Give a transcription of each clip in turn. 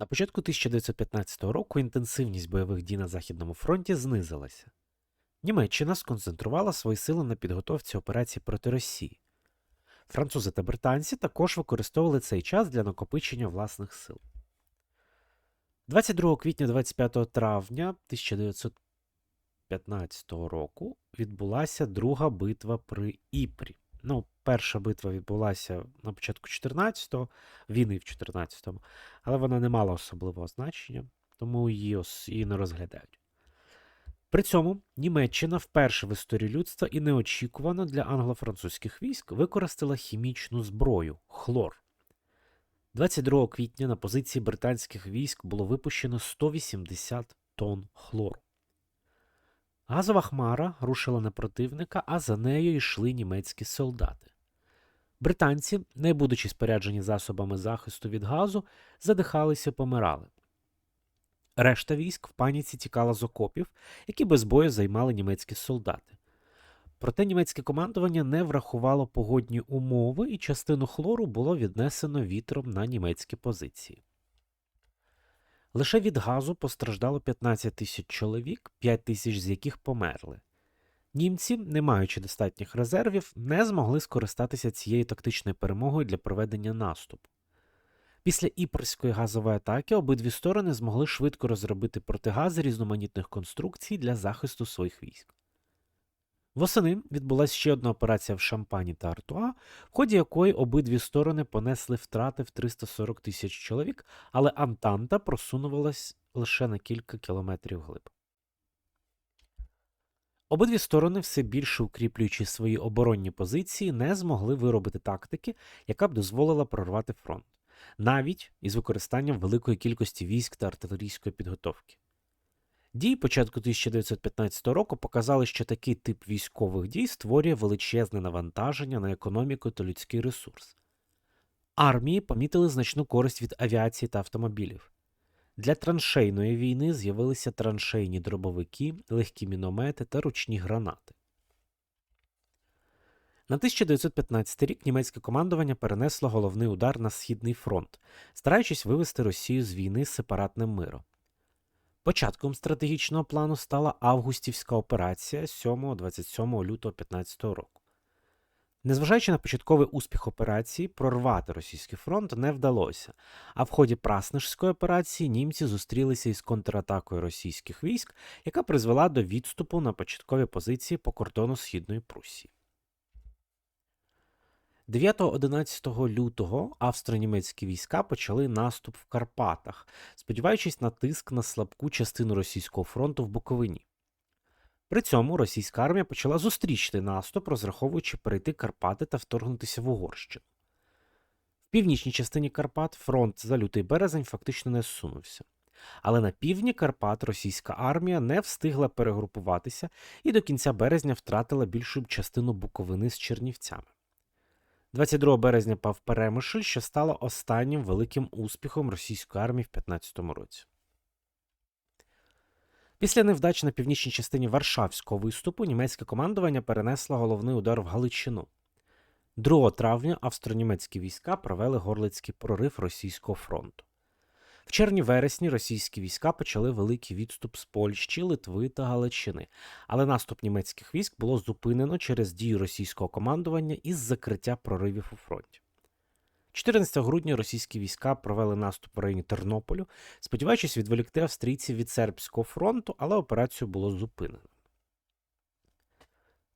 На початку 1915 року інтенсивність бойових дій на Західному фронті знизилася. Німеччина сконцентрувала свої сили на підготовці операцій проти Росії. Французи та британці також використовували цей час для накопичення власних сил. 22 квітня 25 травня 1915 року відбулася друга битва при Іпрі. Ну, перша битва відбулася на початку 14-го, війни в 14-му, але вона не мала особливого значення, тому її, її не розглядають. При цьому Німеччина вперше в історії людства і неочікувано для англо-французьких військ використала хімічну зброю хлор. 22 квітня на позиції британських військ було випущено 180 тонн хлору. Газова хмара рушила на противника, а за нею йшли німецькі солдати. Британці, не будучи споряджені засобами захисту від газу, задихалися, помирали. Решта військ в паніці тікала з окопів, які без бою займали німецькі солдати. Проте німецьке командування не врахувало погодні умови, і частину хлору було віднесено вітром на німецькі позиції. Лише від газу постраждало 15 тисяч чоловік, 5 тисяч з яких померли. Німці, не маючи достатніх резервів, не змогли скористатися цією тактичною перемогою для проведення наступу. Після Іпрської газової атаки обидві сторони змогли швидко розробити протигази різноманітних конструкцій для захисту своїх військ. Восени відбулася ще одна операція в Шампані та Артуа, в ході якої обидві сторони понесли втрати в 340 тисяч чоловік, але Антанта просунувалась лише на кілька кілометрів глиб. Обидві сторони, все більше укріплюючи свої оборонні позиції, не змогли виробити тактики, яка б дозволила прорвати фронт, навіть із використанням великої кількості військ та артилерійської підготовки. Дії початку 1915 року показали, що такий тип військових дій створює величезне навантаження на економіку та людський ресурс. Армії помітили значну користь від авіації та автомобілів. Для траншейної війни з'явилися траншейні дробовики, легкі міномети та ручні гранати. На 1915 рік німецьке командування перенесло головний удар на Східний фронт, стараючись вивести Росію з війни з сепаратним миром. Початком стратегічного плану стала августівська операція 7-27 лютого 15 року. Незважаючи на початковий успіх операції, прорвати російський фронт не вдалося, а в ході Праснишської операції німці зустрілися із контратакою російських військ, яка призвела до відступу на початкові позиції по кордону Східної Прусії. 9-11 лютого австро-німецькі війська почали наступ в Карпатах, сподіваючись на тиск на слабку частину російського фронту в Буковині. При цьому російська армія почала зустрічний наступ, розраховуючи перейти Карпати та вторгнутися в Угорщину. В північній частині Карпат фронт за лютий березень фактично не зсунувся. Але на півдні Карпат російська армія не встигла перегрупуватися і до кінця березня втратила більшу частину Буковини з Чернівцями. 22 березня пав Перемишль, що стало останнім великим успіхом російської армії в 15 році. Після невдач на північній частині Варшавського виступу німецьке командування перенесло головний удар в Галичину. 2 травня австро-німецькі війська провели горлицький прорив російського фронту. В червні-вересні російські війська почали великий відступ з Польщі, Литви та Галичини, але наступ німецьких військ було зупинено через дію російського командування із закриття проривів у фронті. 14 грудня російські війська провели наступ в районі Тернополю, сподіваючись відволікти австрійців від сербського фронту, але операцію було зупинено.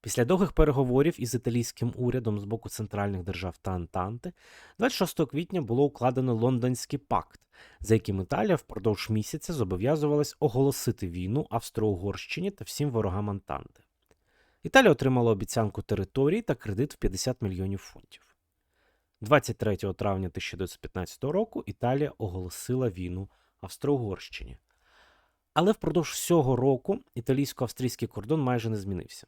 Після довгих переговорів із італійським урядом з боку центральних держав та Антанти, 26 квітня було укладено Лондонський пакт, за яким Італія впродовж місяця зобов'язувалась оголосити війну Австро-Угорщині та всім ворогам Антанти. Італія отримала обіцянку території та кредит в 50 мільйонів фунтів. 23 травня 1915 року Італія оголосила війну Австро-Угорщині. Але впродовж всього року італійсько-австрійський кордон майже не змінився.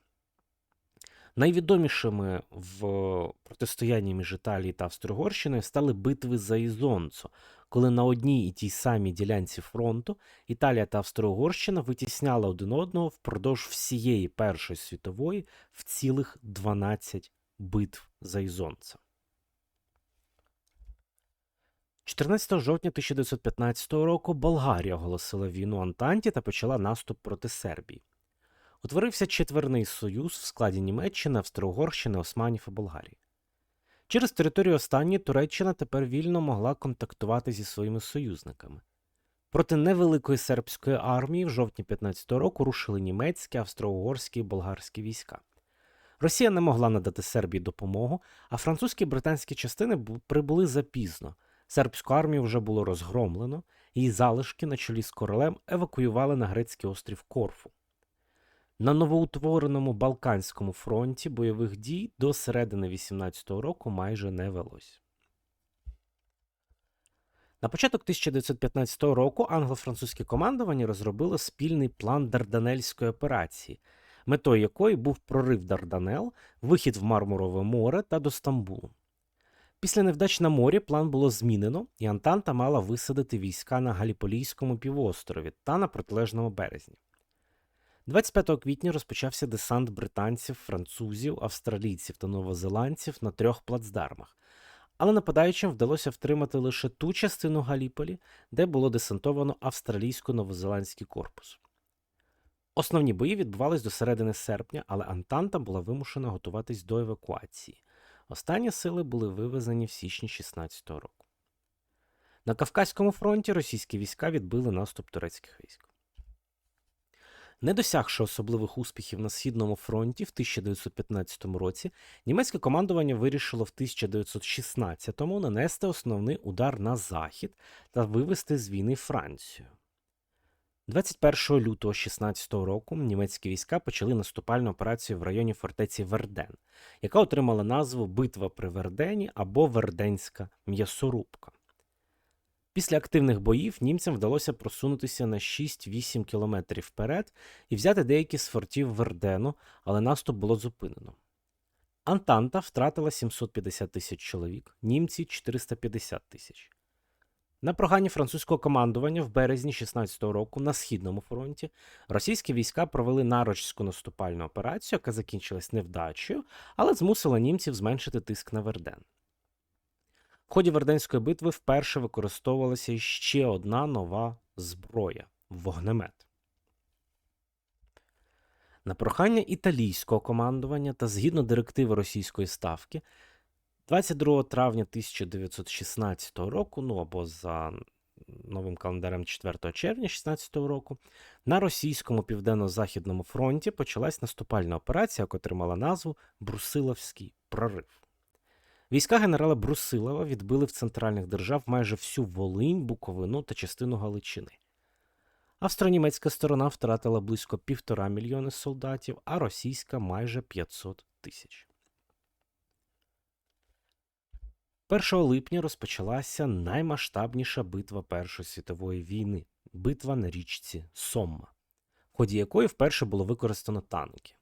Найвідомішими в протистоянні між Італією та Австро-Угорщиною стали битви за Ізонцо, коли на одній і тій самій ділянці фронту Італія та Австро-Угорщина витісняли один одного впродовж всієї Першої світової в цілих 12 битв за Ізонцо. 14 жовтня 1915 року Болгарія оголосила війну Антанті та почала наступ проти Сербії. Утворився четверний союз в складі Німеччини, Австро-Угорщини, Османів і Болгарії. Через територію останньої Туреччина тепер вільно могла контактувати зі своїми союзниками. Проти невеликої сербської армії в жовтні 15-го року рушили німецькі, австро-угорські і болгарські війська. Росія не могла надати Сербії допомогу, а французькі і британські частини прибули запізно. Сербську армію вже було розгромлено, її залишки на чолі з королем евакуювали на грецький острів Корфу. На новоутвореному Балканському фронті бойових дій до середини 18-го року майже не велось. На початок 1915 року англо-французьке командування розробило спільний план Дарданельської операції, метою якої був прорив Дарданел, вихід в Мармурове море та до Стамбулу. Після невдач на морі план було змінено, і Антанта мала висадити війська на Галіполійському півострові та на протилежному березні. 25 квітня розпочався десант британців, французів, австралійців та новозеландців на трьох плацдармах, але нападаючим вдалося втримати лише ту частину Галіполі, де було десантовано австралійсько-новозеландський корпус. Основні бої відбувались до середини серпня, але Антанта була вимушена готуватись до евакуації. Останні сили були вивезені в січні 16-го року. На Кавказькому фронті російські війська відбили наступ турецьких військ. Не досягши особливих успіхів на Східному фронті в 1915 році, німецьке командування вирішило в 1916-му нанести основний удар на захід та вивести з війни Францію. 21 лютого 16 року німецькі війська почали наступальну операцію в районі фортеці Верден, яка отримала назву Битва при Вердені або Верденська м'ясорубка. Після активних боїв німцям вдалося просунутися на 6-8 кілометрів вперед і взяти деякі з фортів Вердену, але наступ було зупинено. Антанта втратила 750 тисяч чоловік, німці 450 тисяч. На прогані французького командування в березні 16-го року на східному фронті російські війська провели нарочську наступальну операцію, яка закінчилась невдачею, але змусила німців зменшити тиск на Верден. В ході Верденської битви вперше використовувалася ще одна нова зброя вогнемет. На прохання італійського командування та згідно директиви російської ставки 22 травня 1916 року, ну або за новим календарем 4 червня 16 року, на російському південно-західному фронті почалась наступальна операція, яка отримала назву Брусиловський прорив. Війська генерала Брусилова відбили в центральних держав майже всю Волинь, Буковину та частину Галичини. Австро-німецька сторона втратила близько півтора мільйони солдатів, а російська майже 500 тисяч. 1 липня розпочалася наймасштабніша битва Першої світової війни битва на річці Сомма, в ході якої вперше було використано танки.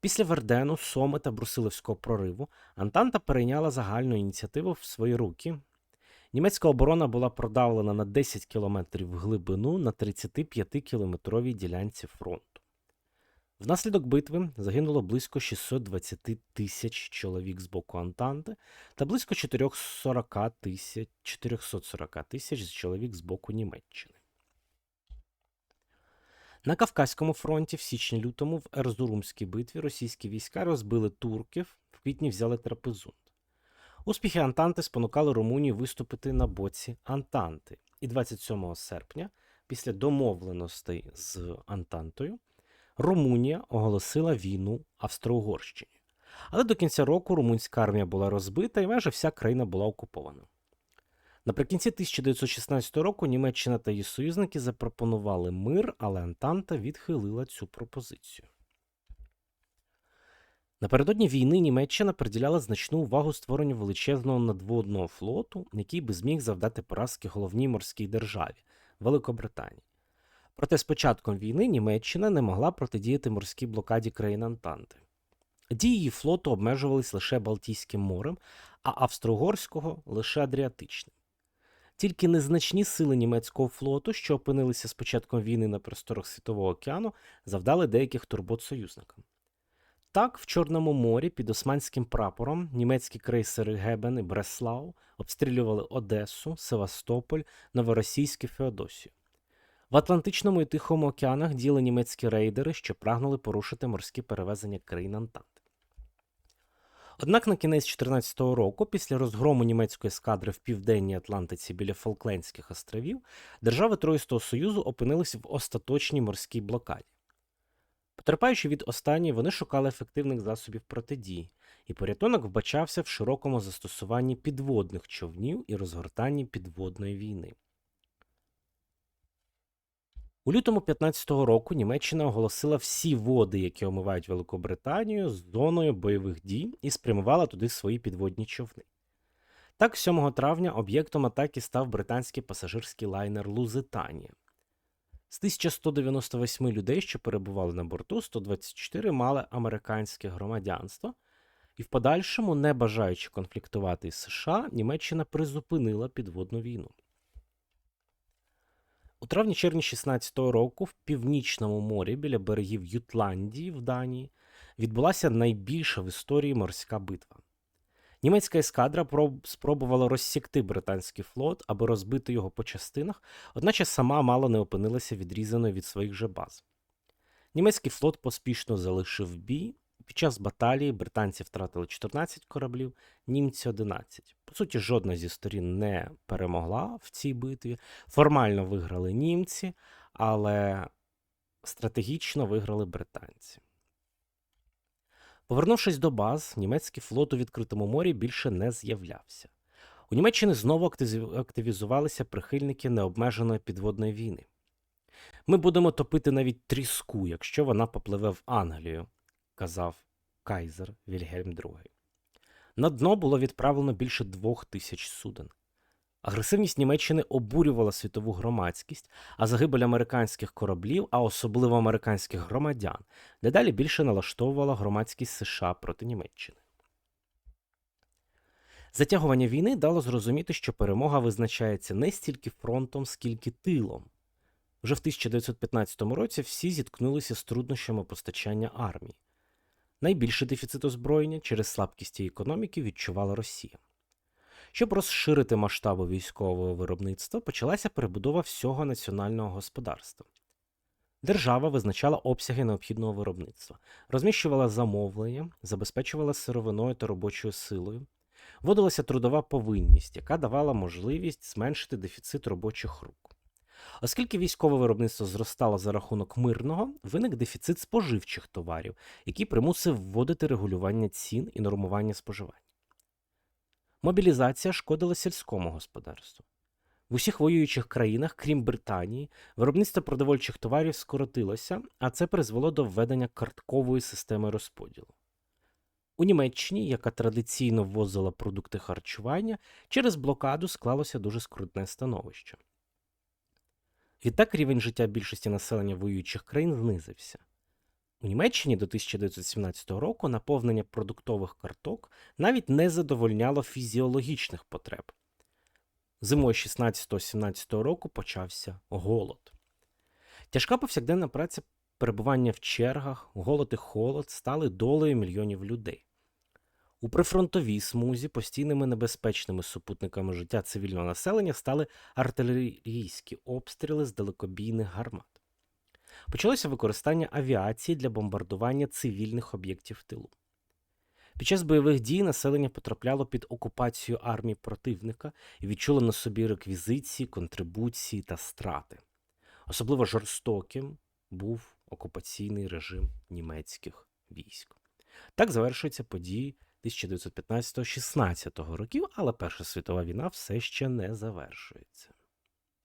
Після Вердену, Соми та Брусиловського прориву Антанта перейняла загальну ініціативу в свої руки. Німецька оборона була продавлена на 10 кілометрів в глибину на 35-кілометровій ділянці фронту. Внаслідок битви загинуло близько 620 тисяч чоловік з боку Антанти та близько 440 тисяч 440 тисяч чоловік з боку Німеччини. На Кавказькому фронті в січні-лютому в Ерзурумській битві російські війська розбили турків, в квітні взяли Трапезунд. Успіхи Антанти спонукали Румунію виступити на боці Антанти. І 27 серпня, після домовленостей з Антантою, Румунія оголосила війну Австро-Угорщині. Але до кінця року румунська армія була розбита і майже вся країна була окупована. Наприкінці 1916 року Німеччина та її союзники запропонували мир, але Антанта відхилила цю пропозицію. Напередодні війни Німеччина приділяла значну увагу створенню величезного надводного флоту, який би зміг завдати поразки головній морській державі Великобританії. Проте з початком війни Німеччина не могла протидіяти морській блокаді країн Антанти. Дії її флоту обмежувались лише Балтійським морем, а австро-угорського лише Адріатичним. Тільки незначні сили німецького флоту, що опинилися з початком війни на просторах Світового океану, завдали деяких турбот союзникам. Так, в Чорному морі під османським прапором німецькі крейсери Гебен і Бреслау обстрілювали Одесу, Севастополь, Новоросійськ і Феодосію. В Атлантичному і Тихому океанах діяли німецькі рейдери, що прагнули порушити морські перевезення країн Антанти. Однак на кінець 14 року, після розгрому німецької ескадри в південній Атлантиці біля Фолклендських островів, держави Троїстого Союзу опинилися в остаточній морській блокаді. Потерпаючи від останньої, вони шукали ефективних засобів протидії, і порятунок вбачався в широкому застосуванні підводних човнів і розгортанні підводної війни. У лютому 15-го року Німеччина оголосила всі води, які омивають Великобританію, з зоною бойових дій і спрямувала туди свої підводні човни. Так, 7 травня об'єктом атаки став британський пасажирський лайнер Лузитанія. З 1198 людей, що перебували на борту, 124 мали американське громадянство, і в подальшому, не бажаючи конфліктувати із США, Німеччина призупинила підводну війну. У травні-червні 16-го року в північному морі біля берегів Ютландії в Данії відбулася найбільша в історії морська битва. Німецька ескадра спробувала розсікти британський флот, аби розбити його по частинах, одначе сама мало не опинилася відрізаною від своїх же баз. Німецький флот поспішно залишив бій. Під час баталії британці втратили 14 кораблів, німці 11. По суті, жодна зі сторін не перемогла в цій битві. Формально виграли німці, але стратегічно виграли британці. Повернувшись до баз, німецький флот у відкритому морі більше не з'являвся. У Німеччині знову активізувалися прихильники необмеженої підводної війни. Ми будемо топити навіть тріску, якщо вона попливе в Англію, казав кайзер Вільгельм II. На дно було відправлено більше двох тисяч суден. Агресивність Німеччини обурювала світову громадськість, а загибель американських кораблів, а особливо американських громадян, дедалі більше налаштовувала громадськість США проти Німеччини. Затягування війни дало зрозуміти, що перемога визначається не стільки фронтом, скільки тилом. Вже в 1915 році всі зіткнулися з труднощами постачання армії. Найбільший дефіцит озброєння через слабкість її економіки відчувала Росія. Щоб розширити масштаби військового виробництва, почалася перебудова всього національного господарства. Держава визначала обсяги необхідного виробництва, розміщувала замовлення, забезпечувала сировиною та робочою силою, вводилася трудова повинність, яка давала можливість зменшити дефіцит робочих рук. Оскільки військове виробництво зростало за рахунок мирного, виник дефіцит споживчих товарів, який примусив вводити регулювання цін і нормування споживання. Мобілізація шкодила сільському господарству. В усіх воюючих країнах, крім Британії, виробництво продовольчих товарів скоротилося, а це призвело до введення карткової системи розподілу. У Німеччині, яка традиційно ввозила продукти харчування, через блокаду склалося дуже скрутне становище. Відтак рівень життя більшості населення воюючих країн знизився. У Німеччині до 1917 року наповнення продуктових карток навіть не задовольняло фізіологічних потреб. Зимою 16-17 року почався голод. Тяжка повсякденна праця, перебування в чергах, голод і холод стали долею мільйонів людей. У прифронтовій смузі постійними небезпечними супутниками життя цивільного населення стали артилерійські обстріли з далекобійних гармат. Почалося використання авіації для бомбардування цивільних об'єктів тилу. Під час бойових дій населення потрапляло під окупацію армії противника і відчуло на собі реквізиції, контрибуції та страти. Особливо жорстоким був окупаційний режим німецьких військ. Так завершуються події 1915-16 років, але Перша світова війна все ще не завершується.